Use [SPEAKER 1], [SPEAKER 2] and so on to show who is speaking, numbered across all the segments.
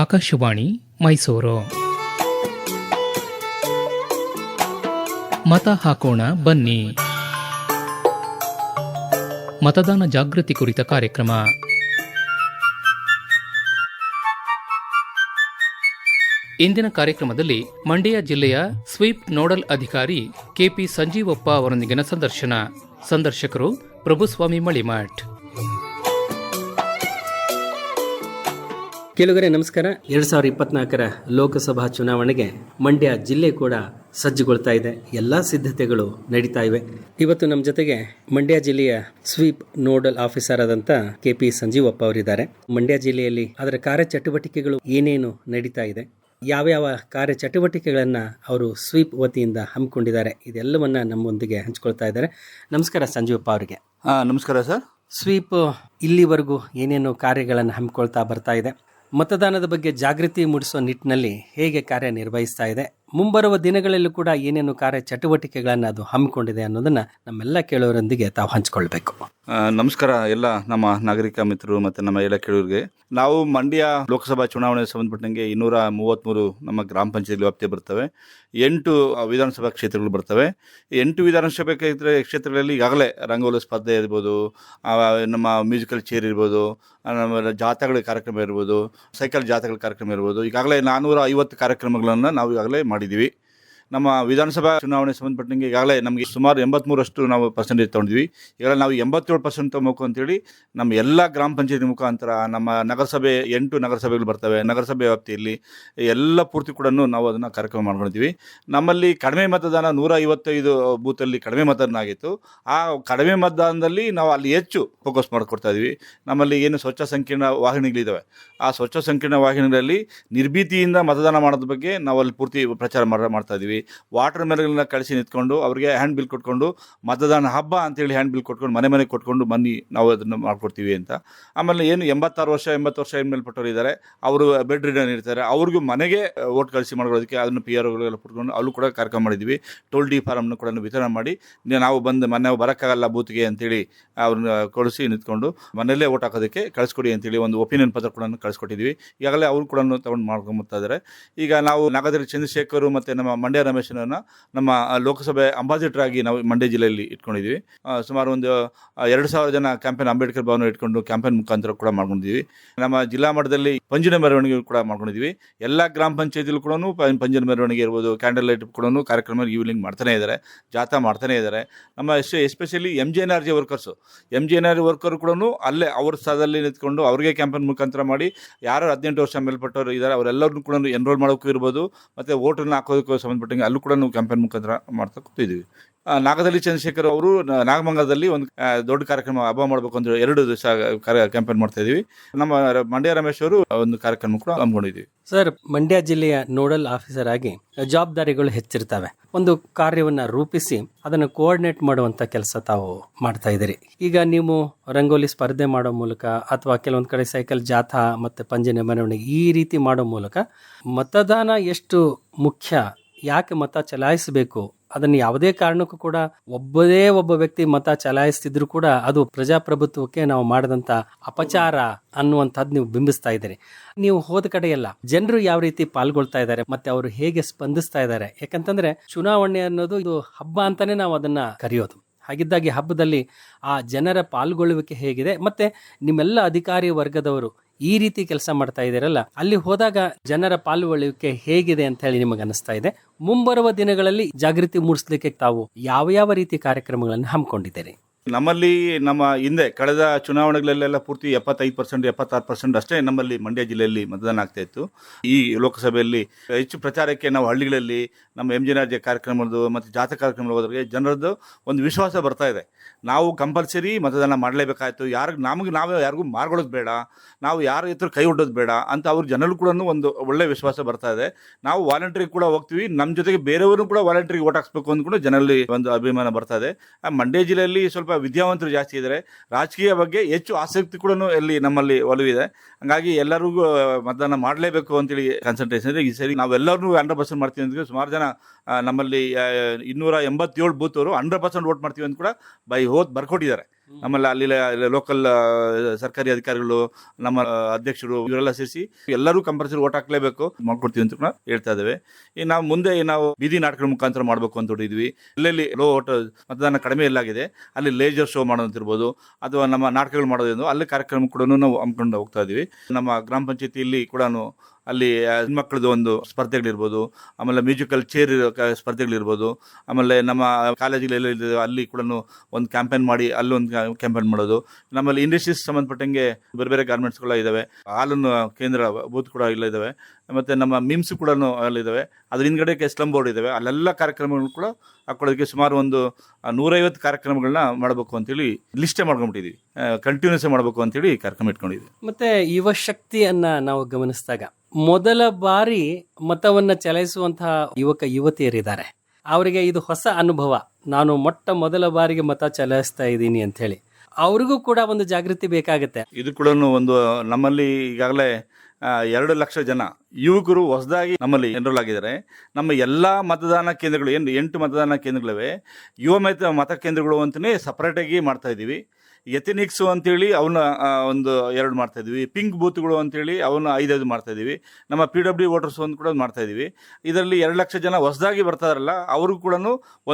[SPEAKER 1] ಆಕಾಶವಾಣಿ ಮೈಸೂರು. ಮತ ಹಾಕೋಣ ಬನ್ನಿ. ಮತದಾನ ಜಾಗೃತಿ ಕುರಿತ ಕಾರ್ಯಕ್ರಮ. ಇಂದಿನ ಕಾರ್ಯಕ್ರಮದಲ್ಲಿ ಮಂಡ್ಯ ಜಿಲ್ಲೆಯ ಸ್ವೀಪ್ ನೋಡಲ್ ಅಧಿಕಾರಿ ಕೆಪಿ ಸಂಜೀವಪ್ಪ ಅವರೊಂದಿಗಿನ ಸಂದರ್ಶನ. ಸಂದರ್ಶಕರು ಪ್ರಭುಸ್ವಾಮಿ ಮಳಿಮಠ್.
[SPEAKER 2] ಕೇಳುಗರೆ ನಮಸ್ಕಾರ. ಎರಡ್ ಸಾವಿರದ ಇಪ್ಪತ್ನಾಲ್ಕರ ಲೋಕಸಭಾ ಚುನಾವಣೆಗೆ ಮಂಡ್ಯ ಜಿಲ್ಲೆ ಕೂಡ ಸಜ್ಜುಗೊಳ್ತಾ ಇದೆ. ಎಲ್ಲ ಸಿದ್ಧತೆಗಳು ನಡೀತಾ ಇವೆ. ಇವತ್ತು ನಮ್ಮ ಜೊತೆಗೆ ಮಂಡ್ಯ ಜಿಲ್ಲೆಯ ಸ್ವೀಪ್ ನೋಡಲ್ ಆಫೀಸರ್ ಆದಂತ ಕೆ ಪಿ ಸಂಜೀವಪ್ಪ ಅವರಿದ್ದಾರೆ. ಮಂಡ್ಯ ಜಿಲ್ಲೆಯಲ್ಲಿ ಅದರ ಕಾರ್ಯಚಟುವಟಿಕೆಗಳು ಏನೇನು ನಡೀತಾ ಇದೆ? ಯಾವ್ಯಾವ ಕಾರ್ಯ ಚಟುವಟಿಕೆಗಳನ್ನ ಅವರು ಸ್ವೀಪ್ ವತಿಯಿಂದ ಹಮ್ಮಿಕೊಂಡಿದ್ದಾರೆ? ಇದೆಲ್ಲವನ್ನ ನಮ್ಮೊಂದಿಗೆ ಹಂಚ್ಕೊಳ್ತಾ ಇದ್ದಾರೆ. ನಮಸ್ಕಾರ ಸಂಜೀವಪ್ಪ ಅವರಿಗೆ.
[SPEAKER 3] ನಮಸ್ಕಾರ ಸರ್.
[SPEAKER 2] ಸ್ವೀಪ್ ಇಲ್ಲಿವರೆಗೂ ಏನೇನು ಕಾರ್ಯಗಳನ್ನು ಹಮ್ಮಿಕೊಳ್ತಾ ಬರ್ತಾ ಇದೆ? ಮತದಾನದ ಬಗ್ಗೆ ಜಾಗೃತಿ ಮೂಡಿಸುವ ನಿಟ್ಟಿನಲ್ಲಿ ಹೇಗೆ ಕಾರ್ಯನಿರ್ವಹಿಸ್ತಾ ಇದೆ? ಮುಂಬರುವ ದಿನಗಳಲ್ಲೂ ಕೂಡ ಏನೇನು ಕಾರ್ಯ ಚಟುವಟಿಕೆಗಳನ್ನು ಅದು ಹಮ್ಮಿಕೊಂಡಿದೆ ಅನ್ನೋದನ್ನ ನಮ್ಮೆಲ್ಲ ಕೇಳೋರೊಂದಿಗೆ ತಾವು ಹಂಚಿಕೊಳ್ಬೇಕು.
[SPEAKER 3] ನಮಸ್ಕಾರ ಎಲ್ಲ ನಮ್ಮ ನಾಗರಿಕ ಮಿತ್ರರು ಮತ್ತು ನಮ್ಮ ಎಲ್ಲ ಕೇಳೋರಿಗೆ. ನಾವು ಮಂಡ್ಯ ಲೋಕಸಭಾ ಚುನಾವಣೆಗೆ ಸಂಬಂಧಪಟ್ಟಂಗೆ ಇನ್ನೂರ ಮೂವತ್ತ್ಮೂರು ನಮ್ಮ ಗ್ರಾಮ ಪಂಚಾಯತ್ ವ್ಯಾಪ್ತಿ ಬರ್ತವೆ. ಎಂಟು ವಿಧಾನಸಭಾ ಕ್ಷೇತ್ರಗಳು ಬರ್ತವೆ. ಎಂಟು ವಿಧಾನಸಭಾ ಕ್ಷೇತ್ರ ಕ್ಷೇತ್ರಗಳಲ್ಲಿ ಈಗಾಗಲೇ ರಂಗೋಲಿ ಸ್ಪರ್ಧೆ ಇರ್ಬೋದು ನಮ್ಮ ಮ್ಯೂಸಿಕಲ್ ಚೇರ್ ಇರ್ಬೋದು ನಮ್ಮ ಜಾಥಾಗಳ ಕಾರ್ಯಕ್ರಮ ಇರ್ಬೋದು, ಸೈಕಲ್ ಜಾಥಾಗಳ ಕಾರ್ಯಕ್ರಮ ಇರ್ಬೋದು. ಈಗಾಗಲೇ ನಾನ್ನೂರ ಐವತ್ತು ಕಾರ್ಯಕ್ರಮಗಳನ್ನು ನಾವು ಈಗಾಗಲೇ ಮಾಡಿದ್ದೀವಿ. ನಮ್ಮ ವಿಧಾನಸಭಾ ಚುನಾವಣೆ ಸಂಬಂಧಪಟ್ಟಂಗೆ ಈಗಾಗಲೇ ನಮಗೆ ಸುಮಾರು ಎಂಬತ್ಮೂರಷ್ಟು ನಾವು ಪರ್ಸೆಂಟೇಜ್ ತೊಗೊಂಡಿದ್ವಿ. ಈಗಾಗಲೇ ನಾವು ಎಂಬತ್ತೇಳು ಪರ್ಸೆಂಟ್ ತೊಗೊಬೇಕು ಅಂತೇಳಿ ನಮ್ಮ ಎಲ್ಲ ಗ್ರಾಮ ಪಂಚಾಯತಿ ಮುಖಾಂತರ ನಮ್ಮ ನಗರಸಭೆ ಎಂಟು ನಗರಸಭೆಗಳು ಬರ್ತವೆ. ನಗರಸಭೆ ವ್ಯಾಪ್ತಿಯಲ್ಲಿ ಎಲ್ಲ ಪೂರ್ತಿ ಕೂಡ ನಾವು ಅದನ್ನು ಕಾರ್ಯಕ್ರಮ ಮಾಡ್ಕೊಂಡಿದ್ವಿ. ನಮ್ಮಲ್ಲಿ ಕಡಿಮೆ ಮತದಾನ ನೂರ ಐವತ್ತೈದು ಬೂತಲ್ಲಿ ಕಡಿಮೆ ಮತದಾನ ಆಗಿತ್ತು. ಆ ಕಡಿಮೆ ಮತದಾನದಲ್ಲಿ ನಾವು ಅಲ್ಲಿ ಹೆಚ್ಚು ಫೋಕಸ್ ಮಾಡಿಕೊಡ್ತಾ ಇದ್ವಿ. ನಮ್ಮಲ್ಲಿ ಏನು ಸ್ವಚ್ಛ ಸಂಕೀರ್ಣ ವಾಹಿನಿಗಳಿದ್ದಾವೆ ಆ ಸ್ವಚ್ಛ ಸಂಕೀರ್ಣ ವಾಹಿನಿಗಳಲ್ಲಿ ನಿರ್ಭೀತಿಯಿಂದ ಮತದಾನ ಮಾಡೋದ್ರ ಬಗ್ಗೆ ನಾವು ಅಲ್ಲಿ ಪೂರ್ತಿ ಪ್ರಚಾರ ಮಾಡ್ತಾ ಮಾಡ್ತಾ ಇದ್ದೀವಿ ವಾಟರ್ ಮೆಲ್ಗಳನ್ನ ಕಳಿಸಿ ನಿಂತ್ಕೊಂಡು ಅವರಿಗೆ ಹ್ಯಾಂಡ್ ಬಿಲ್ ಕೊಟ್ಕೊಂಡು ಮತದಾನ ಹಬ್ಬ ಅಂತೇಳಿ ಹ್ಯಾಂಡ್ ಬಿಲ್ ಕೊಟ್ಕೊಂಡು ಮನೆ ಮನೆಗೆ ಕೊಟ್ಕೊಂಡು ಬನ್ನಿ ನಾವು ಅದನ್ನು ಮಾಡ್ಕೊಡ್ತೀವಿ ಅಂತ. ಆಮೇಲೆ ಏನು ಎಂಬತ್ತಾರು ವರ್ಷ, ಎಂಬತ್ತು ವರ್ಷ ಮೇಲ್ಪಟ್ಟವರು ಇದ್ದಾರೆ ಅವರು ಬೆಡ್ ರಿಡನ್ ಇರ್ತಾರೆ. ಅವ್ರಿಗೂ ಮನೆಗೆ ಓಟ್ ಕಳಿಸಿ ಮಾಡೋದಕ್ಕೆ ಅದನ್ನು ಪಿ ಆರ್ ಓಗಳೆಲ್ಲ ಪುಟ್ಕೊಂಡು ಅಲ್ಲೂ ಕೂಡ ಕಾರ್ಯಕ್ರಮ ಮಾಡಿದ್ವಿ. ಟೋಲ್ ಡಿ ಫಾರಮ್ನ ಕೂಡ ವಿತರಣೆ ಮಾಡಿ ನಾವು ಬಂದು ಮನೆ ಬರೋಕ್ಕಾಗಲ್ಲ ಬೂತ್ಗೆ ಅಂತೇಳಿ ಅವ್ರನ್ನ ಕಳಿಸಿ ನಿಂತ್ಕೊಂಡು ಮನೆಯಲ್ಲೇ ಓಟ್ ಹಾಕೋದಕ್ಕೆ ಕಳಿಸ್ಕೊಡಿ ಅಂತೇಳಿ ಒಂದು ಒಪಿನಿಯನ್ ಪತ್ರ ಕೂಡ ಕಳಿಸ್ಕೊಟ್ಟಿದ್ವಿ. ಈಗಾಗಲೇ ಅವರು ಕೂಡ ತಗೊಂಡು ಮಾಡ್ಕೊಂಬರ್ತಾ ಇದ್ದಾರೆ ಈಗ ನಾವು ನಾಗದಲ್ಲಿ ಚಂದ್ರಶೇಖರ್ ಮತ್ತು ನಮ್ಮ ಮಂಡ್ಯ ರಮೇಶನನ್ನು ನಮ್ಮ ಲೋಕಸಭೆ ಅಂಬಾಸಿಡರ್ ಆಗಿ ನಾವು ಮಂಡ್ಯ ಜಿಲ್ಲೆಯಲ್ಲಿ ಇಟ್ಕೊಂಡಿದ್ದೀವಿ. ಸುಮಾರು ಒಂದು ಎರಡು ಸಾವಿರ ಜನ ಕ್ಯಾಂಪೇನ್ ಅಂಬೇಡ್ಕರ್ ಭವನ ಇಟ್ಕೊಂಡು ಕ್ಯಾಂಪೇನ್ ಮುಖಾಂತರ ಕೂಡ ಮಾಡ್ಕೊಂಡಿದ್ದೀವಿ. ನಮ್ಮ ಜಿಲ್ಲಾ ಮಟ್ಟದಲ್ಲಿ ಪಂಜಿನ ಮೆರವಣಿಗೆ ಕೂಡ ಮಾಡ್ಕೊಂಡಿದ್ದೀವಿ. ಎಲ್ಲ ಗ್ರಾಮ ಪಂಚಾಯತಿಲು ಕೂಡ ಪಂಜಿನ ಮೆರವಣಿಗೆ ಇರ್ಬೋದು ಕ್ಯಾಂಡಲ್ ಲೈಟ್ ಕೂಡ ಕಾರ್ಯಕ್ರಮ ಈವ್ನಿಂಗ್ ಮಾಡ್ತಾನೆ ಇದ್ದಾರೆ ಜಾಥಾ ಮಾಡ್ತಾನೆ ಇದ್ದಾರೆ. ನಮ್ಮ S especially M G N R G workers M G N R worker ಕೂಡ ಅಲ್ಲೇ ಅವ್ರ ಸ್ಥಳದಲ್ಲಿ ನಿಂತ್ಕೊಂಡು ಅವ್ರಿಗೆ ಕ್ಯಾಂಪೇನ್ ಮುಖಾಂತರ ಮಾಡಿ, ಯಾರು ಹದಿನೆಂಟು ವರ್ಷ ಮೇಲ್ಪಟ್ಟವರು ಇದ್ದಾರೆ, ಅವರೆಲ್ಲರನ್ನು ಕೂಡ ಎನ್ರೋಲ್ ಮಾಡೋಕ್ಕೂ ಇರ್ಬೋದು, ಮತ್ತು ವೋಟನ್ನು ಹಾಕೋದಕ್ಕೂ ಸಂಬಂಧಪಟ್ಟಂಗೆ ಅಲ್ಲೂ ಕೂಡ ನಾವು ಕ್ಯಾಂಪೇನ್ ಮುಖಾಂತರ ಮಾಡ್ತಾ ಕೂತಿದ್ದೀವಿ ನಾಗದಲ್ಲಿ ಚಂದ್ರಶೇಖರ್ ಅವರು ನಾಗಮಂಗಲದಲ್ಲಿ ಒಂದು ದೊಡ್ಡ ಕಾರ್ಯಕ್ರಮ, ಹಬ್ಬ ಮಾಡಬೇಕು ಅಂದ್ರೆ ಎರಡು ದಿವಸ ಕ್ಯಾಂಪೇನ್ ಮಾಡ್ತಾ ಇದೀವಿ. ನಮ್ಮ ಮಂಡ್ಯ ರಮೇಶ್ ಅವರು ಒಂದು ಕಾರ್ಯಕ್ರಮ ಕೂಡ ಹಮ್ಮಿಕೊಂಡಿದ್ದೀವಿ
[SPEAKER 2] ಸರ್ ಮಂಡ್ಯ ಜಿಲ್ಲೆಯ ನೋಡಲ್ ಆಫೀಸರ್ ಆಗಿ ಜವಾಬ್ದಾರಿಗಳು ಹೆಚ್ಚಿರ್ತವೆ. ಒಂದು ಕಾರ್ಯವನ್ನ ರೂಪಿಸಿ ಅದನ್ನು ಕೋಆರ್ಡಿನೇಟ್ ಮಾಡುವಂತ ಕೆಲಸ ತಾವು ಮಾಡ್ತಾ ಇದ್ದೀರಿ. ಈಗ ನೀವು ರಂಗೋಲಿ ಸ್ಪರ್ಧೆ ಮಾಡೋ ಮೂಲಕ ಅಥವಾ ಕೆಲವೊಂದು ಕಡೆ ಸೈಕಲ್ ಜಾಥಾ ಮತ್ತೆ ಪಂಜಿನ ಮೆರವಣಿಗೆ ಈ ರೀತಿ ಮಾಡೋ ಮೂಲಕ ಮತದಾನ ಎಷ್ಟು ಮುಖ್ಯ ಯಾಕೆ ಮತ ಚಲಾಯಿಸಬೇಕು? ಅದನ್ನು ಯಾವುದೇ ಕಾರಣಕ್ಕೂ ಕೂಡ ಒಬ್ಬದೇ ಒಬ್ಬ ವ್ಯಕ್ತಿ ಮತ ಚಲಾಯಿಸ್ತಿದ್ರು ಕೂಡ ಅದು ಪ್ರಜಾಪ್ರಭುತ್ವಕ್ಕೆ ನಾವು ಮಾಡಿದಂತ ಅಪಚಾರ ಅನ್ನುವಂಥದ್ದು ನೀವು ಬಿಂಬಿಸ್ತಾ ಇದ್ದೀರಿ. ನೀವು ಹೋದ ಕಡೆ ಜನರು ಯಾವ ರೀತಿ ಪಾಲ್ಗೊಳ್ತಾ ಇದ್ದಾರೆ, ಮತ್ತೆ ಅವರು ಹೇಗೆ ಸ್ಪಂದಿಸ್ತಾ ಇದ್ದಾರೆ? ಯಾಕಂತಂದ್ರೆ ಚುನಾವಣೆ ಅನ್ನೋದು ಇದು ಹಬ್ಬ ಅಂತಾನೆ ನಾವು ಅದನ್ನ ಕರೆಯೋದು. ಹಾಗಿದ್ದಾಗಿ ಹಬ್ಬದಲ್ಲಿ ಆ ಜನರ ಪಾಲ್ಗೊಳ್ಳುವಿಕೆ ಹೇಗಿದೆ, ಮತ್ತೆ ನಿಮ್ಮೆಲ್ಲ ಅಧಿಕಾರಿ ವರ್ಗದವರು ಈ ರೀತಿ ಕೆಲಸ ಮಾಡ್ತಾ ಇದ್ದೀರಲ್ಲ, ಅಲ್ಲಿ ಹೋದಾಗ ಜನರ ಪಾಲ್ಗೊಳ್ಳುವಿಕೆ ಹೇಗಿದೆ ಅಂತ ಹೇಳಿ ನಿಮಗೆ ಅನಿಸ್ತಾ ಇದೆ. ಮುಂಬರುವ ದಿನಗಳಲ್ಲಿ ಜಾಗೃತಿ ಮೂಡಿಸಲಿಕ್ಕೆ ತಾವು ಯಾವ ಯಾವ ರೀತಿ ಕಾರ್ಯಕ್ರಮಗಳನ್ನು ಹಮ್ಮಿಕೊಂಡಿದ್ದೀರಿ?
[SPEAKER 3] ನಮ್ಮಲ್ಲಿ ನಮ್ಮ ಹಿಂದೆ ಕಳೆದ ಚುನಾವಣೆಗಳಲ್ಲೆಲ್ಲ ಪೂರ್ತಿ ಎಪ್ಪತ್ತೈದು ಪರ್ಸೆಂಟ್ ಎಪ್ಪತ್ತಾರು ಪರ್ಸೆಂಟ್ ಅಷ್ಟೇ ನಮ್ಮಲ್ಲಿ ಮಂಡ್ಯ ಜಿಲ್ಲೆಯಲ್ಲಿ ಮತದಾನ ಆಗ್ತಾ ಇತ್ತು. ಈ ಲೋಕಸಭೆಯಲ್ಲಿ ಹೆಚ್ಚು ಪ್ರಚಾರಕ್ಕೆ ನಾವು ಹಳ್ಳಿಗಳಲ್ಲಿ ನಮ್ಮ ಎಂ ಜಿ ರಾಜ್ಯ ಕಾರ್ಯಕ್ರಮದ್ದು ಮತ್ತು ಜಾಥಾ ಕಾರ್ಯಕ್ರಮ ಹೋದ್ರೆ ಜನರದ್ದು ಒಂದು ವಿಶ್ವಾಸ ಬರ್ತಾ ಇದೆ. ನಾವು ಕಂಪಲ್ಸರಿ ಮತದಾನ ಮಾಡಲೇಬೇಕಾಯಿತು. ಯಾರಿಗೆ ನಮಗೆ ನಾವೇ ಯಾರಿಗೂ ಮಾರ್ಗೊಳ್ಳೋದು ಬೇಡ. ನಾವು ಯಾರ ಹತ್ರ ಕೈ ಒಡ್ಡೋದು ಬೇಡ ಅಂತ ಅವ್ರ ಜನರು ಕೂಡ ಒಂದು ಒಳ್ಳೆ ವಿಶ್ವಾಸ ಬರ್ತಾ ಇದೆ. ನಾವು ವಾಲಂಟ್ರಿಗೆ ಕೂಡ ಹೋಗ್ತೀವಿ. ನಮ್ಮ ಜೊತೆಗೆ ಬೇರೆಯವರು ಕೂಡ ವಾಲಂಟ್ರಿಗೆ ಓಟ್ ಹಾಕ್ಸ್ಬೇಕು ಅಂದ್ಕೊಂಡು ಕೂಡ ಜನರಲ್ಲಿ ಒಂದು ಅಭಿಮಾನ ಬರ್ತಾ ಇದೆ. ಮಂಡ್ಯ ಜಿಲ್ಲೆಯಲ್ಲಿ ಸ್ವಲ್ಪ ವಿದ್ಯಾವಂತರು ಜಾಸ್ತಿ ಇದ್ದಾರೆ. ರಾಜಕೀಯ ಬಗ್ಗೆ ಹೆಚ್ಚು ಆಸಕ್ತಿ ಕೂಡ ಇಲ್ಲಿ ನಮ್ಮಲ್ಲಿ ಒಲವಿದೆ. ಹಂಗಾಗಿ ಎಲ್ಲರಿಗೂ ಮತದಾನ ಮಾಡಲೇಬೇಕು ಅಂತೇಳಿ ಕಾನ್ಸಂಟ್ರೇಷನ್ ಇದೆ. ಈ ಸರಿ ನಾವೆಲ್ಲರೂ ಹಂಡ್ರೆಡ್ ಪರ್ಸೆಂಟ್ ಮಾಡ್ತೀವಿ ಅಂತ ಸುಮಾರು ಜನ ನಮ್ಮಲ್ಲಿ ಇನ್ನೂರ ಎಂಬತ್ತೇಳು ಬೂತವರು ಹಂಡ್ರೆಡ್ ಪರ್ಸೆಂಟ್ ವೋಟ್ ಮಾಡ್ತೀವಿ ಅಂತ ಕೂಡ ಬೈ ಹೋದ್ ಬರ್ಕೊಟ್ಟಿದ್ದಾರೆ. ಆಮೇಲೆ ಅಲ್ಲಿ ಲೋಕಲ್ ಸರ್ಕಾರಿ ಅಧಿಕಾರಿಗಳು, ನಮ್ಮ ಅಧ್ಯಕ್ಷರು ಇವರೆಲ್ಲ ಸೇರಿಸಿ ಎಲ್ಲರೂ ಕಂಪಲ್ಸರಿ ಓಟ್ ಹಾಕ್ಲೇಬೇಕು ಮಾಡ್ಕೊಡ್ತೀವಿ ಅಂತ ಕೂಡ ಹೇಳ್ತಾ ಇದ್ದೇವೆ. ಈ ನಾವು ಮುಂದೆ ನಾವು ಬೀದಿ ನಾಟಕದ ಮುಖಾಂತರ ಮಾಡಬೇಕು ಅಂತ ಹೊಡಿದ್ವಿ ಎಲ್ಲೆಲ್ಲಿ ಲೋ ಓಟ್ ಮತದಾನ ಕಡಿಮೆ ಇಲ್ಲಾಗಿದೆ ಅಲ್ಲಿ ಲೇಜರ್ ಶೋ ಮಾಡೋದಂತಿರ್ಬೋದು ಅಥವಾ ನಮ್ಮ ನಾಟಕಗಳು ಮಾಡೋದ್ರಿಂದ ಅಲ್ಲಿ ಕಾರ್ಯಕ್ರಮ ಕೂಡ ನಾವು ಹಮ್ಮಿಕೊಂಡು ಹೋಗ್ತಾ ಇದೀವಿ ನಮ್ಮ ಗ್ರಾಮ ಪಂಚಾಯತಿಯಲ್ಲಿ ಕೂಡ ಅಲ್ಲಿ ಹೆಣ್ಮಕ್ಳದ್ದು ಒಂದು ಸ್ಪರ್ಧೆಗಳಿರ್ಬೋದು, ಆಮೇಲೆ ಮ್ಯೂಸಿಕಲ್ ಚೇರ್ ಸ್ಪರ್ಧೆಗಳಿರ್ಬೋದು, ಆಮೇಲೆ ನಮ್ಮ ಕಾಲೇಜ್ಗಳೆಲ್ಲ ಅಲ್ಲಿ ಕೂಡ ಒಂದು ಕ್ಯಾಂಪೇನ್ ಮಾಡಿ ಅಲ್ಲೊಂದು ಕ್ಯಾಂಪೇನ್ ಮಾಡೋದು. ನಮ್ಮಲ್ಲಿ ಇಂಡಸ್ಟ್ರೀಸ್ ಸಂಬಂಧಪಟ್ಟಂಗೆ ಬೇರೆ ಬೇರೆ ಗಾರ್ಮೆಂಟ್ಸ್ಗಳು ಇದ್ದಾವೆ ಹಾಲನ್ನು ಕೇಂದ್ರ ಬೂತ್ ಕೂಡ ಇಲ್ಲ ಇದ್ದಾವೆ ಮತ್ತು ನಮ್ಮ ಮಿಮ್ಸ್ ಕೂಡ ಅಲ್ಲಿದ್ದಾವೆ ಅದ್ರ ಹಿಂದ್ಗಡೆ ಸ್ಲಮ್ ಬೋರ್ಡ್ ಇದ್ದಾವೆ ಅಲ್ಲೆಲ್ಲ ಕಾರ್ಯಕ್ರಮಗಳು ಕೂಡ ಹಾಕೊಳ್ಳೋದಕ್ಕೆ ಸುಮಾರು ಒಂದು ನೂರೈವತ್ತು ಕಾರ್ಯಕ್ರಮಗಳನ್ನ ಮಾಡಬೇಕು ಅಂತೇಳಿ ಲಿಸ್ಟೇ ಮಾಡ್ಕೊಂಡ್ಬಿಟ್ಟಿದ್ದೀವಿ ಕಂಟಿನ್ಯೂಸ್ ಮಾಡಬೇಕು ಅಂತೇಳಿ ಕಾರ್ಯಕ್ರಮ ಇಟ್ಕೊಂಡಿದ್ವಿ.
[SPEAKER 2] ಮತ್ತೆ ಯುವ ಶಕ್ತಿಯನ್ನು ನಾವು ಗಮನಿಸಿದಾಗ ಮೊದಲ ಬಾರಿ ಮತವನ್ನ ಚಲಾಯಿಸುವಂತಹ ಯುವಕ ಯುವತಿಯರಿದ್ದಾರೆ. ಅವರಿಗೆ ಇದು ಹೊಸ ಅನುಭವ. ನಾನು ಮೊಟ್ಟ ಮೊದಲ ಬಾರಿಗೆ ಮತ ಚಲಾಯಿಸ್ತಾ ಇದ್ದೀನಿ ಅಂತ ಹೇಳಿ ಅವ್ರಿಗೂ ಕೂಡ ಒಂದು ಜಾಗೃತಿ ಬೇಕಾಗುತ್ತೆ.
[SPEAKER 3] ಇದು ಕೂಡ ಒಂದು ನಮ್ಮಲ್ಲಿ ಈಗಾಗಲೇ ಎರಡು ಲಕ್ಷ ಜನ ಯುವಕರು ಹೊಸದಾಗಿ ನಮ್ಮಲ್ಲಿ ಎನ್ರೋಲ್ ಆಗಿದ್ದಾರೆ. ನಮ್ಮ ಎಲ್ಲ ಮತದಾನ ಕೇಂದ್ರಗಳು, ಏನು ಎಂಟು ಮತದಾನ ಕೇಂದ್ರಗಳಿವೆ, ಯುವ ಮತ ಮತ ಕೇಂದ್ರಗಳು ಅಂತಲೇ ಸಪ್ರೇಟಾಗಿ ಮಾಡ್ತಾ ಇದ್ದೀವಿ. ಎಥೆನಿಕ್ಸು ಅಂತೇಳಿ ಅವನ್ನ ಒಂದು ಎರಡು ಮಾಡ್ತಾ ಇದ್ದೀವಿ. ಪಿಂಕ್ ಬೂತ್ಗಳು ಅಂತೇಳಿ ಅವನ್ನ ಐದೈದು ಮಾಡ್ತಾ ಇದ್ದೀವಿ. ನಮ್ಮ ಪಿ ಡಬ್ಲ್ಯೂ ವೋಟರ್ಸ್ ಒಂದು ಕೂಡ ಮಾಡ್ತಾ ಇದ್ದೀವಿ. ಇದರಲ್ಲಿ ಎರಡು ಲಕ್ಷ ಜನ ಹೊಸದಾಗಿ ಬರ್ತಾರಲ್ಲ ಅವ್ರಿಗೂ ಕೂಡ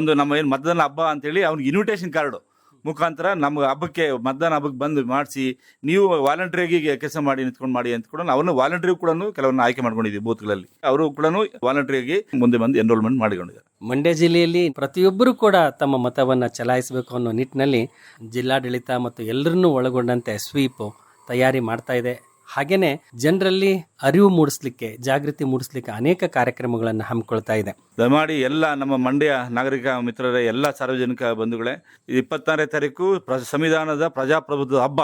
[SPEAKER 3] ಒಂದು ನಮ್ಮ ಏನು ಮತದಾನ ಹಬ್ಬ ಅಂತೇಳಿ ಅವ್ನಿಗೆ ಇನ್ವಿಟೇಷನ್ ಕಾರ್ಡು ಮುಖಾಂತರ ನಮ್ಮ ಹಬ್ಬಕ್ಕೆ ಮತದಾನ ಹಬ್ಬಕ್ಕೆ ಬಂದು ಮಾಡಿಸಿ, ನೀವು ವಾಲಂಟ್ರಿಯಾಗಿ ಕೆಲಸ ಮಾಡಿ ನಿಂತ್ಕೊಂಡು ಮಾಡಿ ಅಂತ ಕೂಡ ಅವನು ವಾಲಂಟ್ರಿ ಕೂಡ ಕೆಲವನ್ನ ಆಯ್ಕೆ ಮಾಡ್ಕೊಂಡಿದ್ದೀವಿ ಬೂತ್ಗಳಲ್ಲಿ. ಅವರು ಕೂಡ ವಾಲಂಟ್ರಿಯಾಗಿ ಮುಂದೆ ಬಂದು ಎನ್ರೋಲ್ಮೆಂಟ್ ಮಾಡಿಕೊಂಡಿದ್ದಾರೆ.
[SPEAKER 2] ಮಂಡ್ಯ ಜಿಲ್ಲೆಯಲ್ಲಿ ಪ್ರತಿಯೊಬ್ಬರು ಕೂಡ ತಮ್ಮ ಮತವನ್ನು ಚಲಾಯಿಸಬೇಕು ಅನ್ನೋ ನಿಟ್ಟಿನಲ್ಲಿ ಜಿಲ್ಲಾಡಳಿತ ಮತ್ತು ಎಲ್ಲರನ್ನೂ ಒಳಗೊಂಡಂತೆ ಸ್ವೀಪ್ ತಯಾರಿ ಮಾಡ್ತಾ ಇದೆ. ಹಾಗೇನೆ ಜನರಲ್ಲಿ ಅರಿವು ಮೂಡಿಸ್ಲಿಕ್ಕೆ ಜಾಗೃತಿ ಮೂಡಿಸ್ಲಿಕ್ಕೆ ಅನೇಕ ಕಾರ್ಯಕ್ರಮಗಳನ್ನು ಹಮ್ಮಿಕೊಳ್ತಾ ಇದೆ.
[SPEAKER 3] ದಯಮಾಡಿ ಎಲ್ಲ ನಮ್ಮ ಮಂಡ್ಯ ನಾಗರಿಕ ಮಿತ್ರರ ಎಲ್ಲ ಸಾರ್ವಜನಿಕ ಬಂಧುಗಳೇ ಇಪ್ಪತ್ತಾರನೇ ತಾರೀಕು ಸಂವಿಧಾನದ ಪ್ರಜಾಪ್ರಭುತ್ವ ಹಬ್ಬ.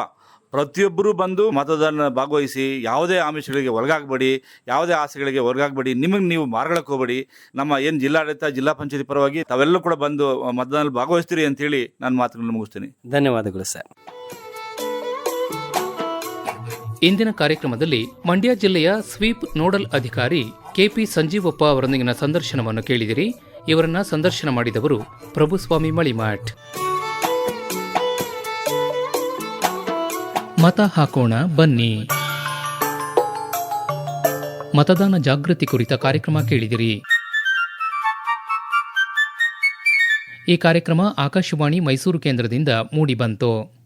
[SPEAKER 3] ಪ್ರತಿಯೊಬ್ಬರೂ ಬಂದು ಮತದಾನ ಭಾಗವಹಿಸಿ ಯಾವುದೇ ಆಮಿಷಗಳಿಗೆ ಒಳಗಾಗಬೇಡಿ ಯಾವುದೇ ಆಸೆಗಳಿಗೆ ಒಳಗಾಗಬೇಡಿ ನಿಮಗೆ ನೀವು ಮಾರ್ಗಳಕ್ಕೆ ಹೋಗಬೇಡಿ. ನಮ್ಮ ಏನು ಜಿಲ್ಲಾಡಳಿತ ಜಿಲ್ಲಾ ಪಂಚಾಯತಿ ಪರವಾಗಿ ತಾವೆಲ್ಲರೂ ಕೂಡ ಬಂದು ಮತದಾನದಲ್ಲಿ ಭಾಗವಹಿಸ್ತೀರಿ ಅಂತೇಳಿ ನಾನು ಮಾತುಗಳನ್ನು ಮುಗಿಸ್ತೀನಿ.
[SPEAKER 2] ಧನ್ಯವಾದಗಳು ಸರ್.
[SPEAKER 1] ಇಂದಿನ ಕಾರ್ಯಕ್ರಮದಲ್ಲಿ ಮಂಡ್ಯ ಜಿಲ್ಲೆಯ ಸ್ವೀಪ್ ನೋಡಲ್ ಅಧಿಕಾರಿ ಕೆಪಿ ಸಂಜೀವಪ್ಪ ಅವರೊಂದಿಗಿನ ಸಂದರ್ಶನವನ್ನು ಕೇಳಿದಿರಿ. ಇವರನ್ನ ಸಂದರ್ಶನ ಮಾಡಿದವರು ಪ್ರಭುಸ್ವಾಮಿ ಮಳಿಮಾಠ್ ಮತ ಹಾಕೋಣ, ಬನ್ನಿ. ಮತದಾನ ಜಾಗೃತಿ ಕುರಿತ ಕಾರ್ಯಕ್ರಮ ಕೇಳಿದಿರಿ. ಈ ಕಾರ್ಯಕ್ರಮ ಆಕಾಶವಾಣಿ ಮೈಸೂರು ಕೇಂದ್ರದಿಂದ ಮೂಡಿಬಂತು.